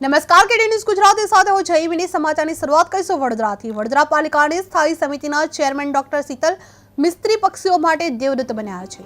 નમસ્કાર, કેડી ન્યૂઝ ગુજરાતી સાથે હું જયવીની સમાચારની શરૂઆત કરીશું. વડોદરાથી વડોદરા પાલિકાની સ્થાયી સમિતિના ચેરમેન ડોક્ટર શીતલ મિસ્ત્રી પક્ષીઓ માટે દેવદત્ત બન્યા છે.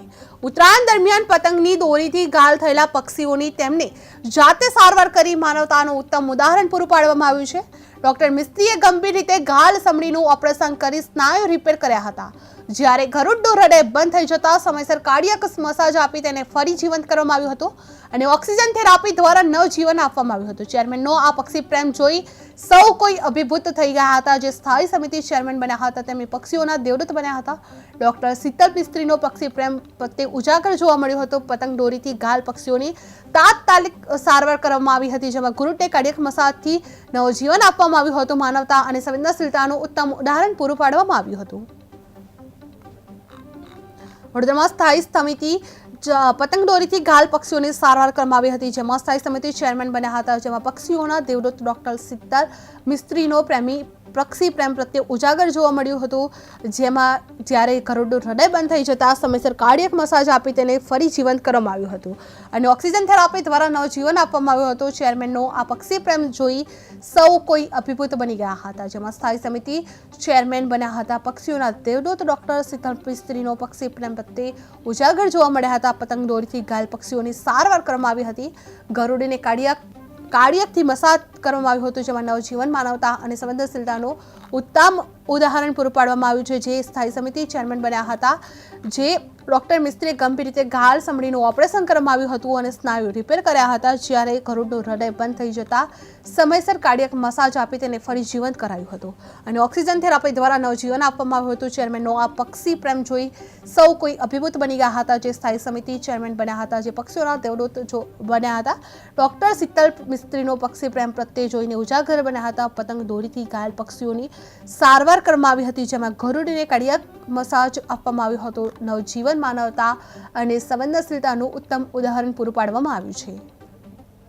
ઉત્તરાયણ દરમિયાન પતંગની દોરીથી ઘાલ થયેલા પક્ષીઓની તેમને જાતે સારવાર કરી માનવતાનું ઉત્તમ ઉદાહરણ પૂરું પાડવામાં આવ્યું છે. ડોક્ટર મિસ્ત્રીએ ગંભીર રીતે ઘાલ સમડીનું ઓપરેશન કરી સ્નાયુ રિપેર કર્યા હતા. જ્યારે ગરુડનું હૃદય બંધ થઈ જતા સમયસર કાર્ડિયક મસાજ આપી તેને ફરી જીવંત કરવામાં આવ્યું હતું અને ઓક્સિજન થેરાપી દ્વારા નવજીવન આપવામાં આવ્યું હતું. ચેરમેનનો આ પક્ષી પ્રેમ જોઈ સૌ કોઈ અભિભૂત થઈ ગયા હતા. જે સ્થાયી સમિતિ ચેરમેન બન્યા હતા. તેમની પક્ષીઓના દેવદૂત બન્યા હતા. ડોક્ટર શીતલ મિસ્ત્રીનો પક્ષી પ્રેમ પ્રત્યે ઉજાગર જોવા મળ્યો હતો. પતંગ દોરીથી ઘાયલ પક્ષીઓની તાત્કાલિક સારવાર કરવામાં આવી હતી, જેમાં ગુરુટે કાર્ડિયક મસાજથી નવજીવન આપવામાં આવ્યું હતું. માનવતા અને સંવેદનશીલતાનું ઉત્તમ ઉદાહરણ પૂરું પાડવામાં આવ્યું હતું. વડોદરામાં સ્થાયી સમિતિ પતંગ દોરીથી ઘાયલ પક્ષીઓની સારવાર કરવામાં આવી હતી, જેમાં સ્થાયી સમિતિ ચેરમેન બન્યા હતા, જેમાં પક્ષીઓના દેવદૂત ડોક્ટર સિત્તર મિસ્ત્રીનો પ્રેમી, પક્ષી પ્રેમ પ્રત્યે ઉજાગર જોવા મળ્યું હતું, જેમાં જ્યારે ગરુડનું હૃદય બંધ થઈ જતા સમયસર કાર્ડિયક મસાજ આપી તેને ફરી જીવંત કરવામાં આવ્યું હતું. અને ઓક્સિજન થેરાપી દ્વારા નવજીવન આપવામાં આવ્યું હતું. ચેરમેનનો આ પક્ષી પ્રેમ જોઈ સૌ કોઈ અભિભૂત બની ગયા હતા, જેમાં સ્થાયી સમિતિ ચેરમેન બન્યા હતા. પક્ષીઓના દેવદૂત ડોક્ટર શીતલ મિસ્ત્રીનો પક્ષી પ્રેમ પ્રત્યે ઉજાગર જોવા મળ્યા હતા. પતંગ દોરીથી ઘાયલ પક્ષીઓની સારવાર કરવામાં આવી હતી. ગરુડીને કાર્ડિયક કાર્ડિયકથી મસાજ કરવામાં આવ્યું હતું, જેમાં નવજીવન, માનવતા અને સંવેદનશીલતાનું ઉત્તમ ઉદાહરણ પૂરું પાડવામાં આવ્યું છે, જે સ્થાયી સમિતિ ચેરમેન બન્યા હતા, જે ડોક્ટર મિસ્ત્રીએ ગંભીર રીતે ગાલ સમડીનું ઓપરેશન કરવામાં આવ્યું હતું અને સ્નાયુ રિપેર કર્યા હતા, જ્યારે કરોડનું હૃદય બંધ થઈ જતા સમયસર કાર્ડિયક મસાજ આપી તેને ફરી જીવંત કરાયું હતું. અને ઓક્સિજન થેરાપી દ્વારા નવજીવન આપવામાં આવ્યું હતું. ચેરમેનનો આ પક્ષી પ્રેમ જોઈ સૌ કોઈ અભિભૂત બની ગયા હતા. જે સ્થાયી સમિતિ ચેરમેન બન્યા હતા, જે પક્ષીઓના દેવદૂત જો બન્યા હતા. ડોક્ટર શીતલ મિસ્ત્રીનો પક્ષી પ્રેમ પ્રત્યે જોઈને ઉજાગર બન્યા હતા. પતંગ દોરીથી ઘાયલ પક્ષીઓની સારવાર કરવામાં આવી હતી, જેમાં ગરુડીને કાર્ડિયક મસાજ આપવામાં આવ્યો હતો. નવજીવન માનવતા અને સંવેદનશીલતાનું ઉત્તમ ઉદાહરણ પૂરું પાડવામાં આવ્યું છે.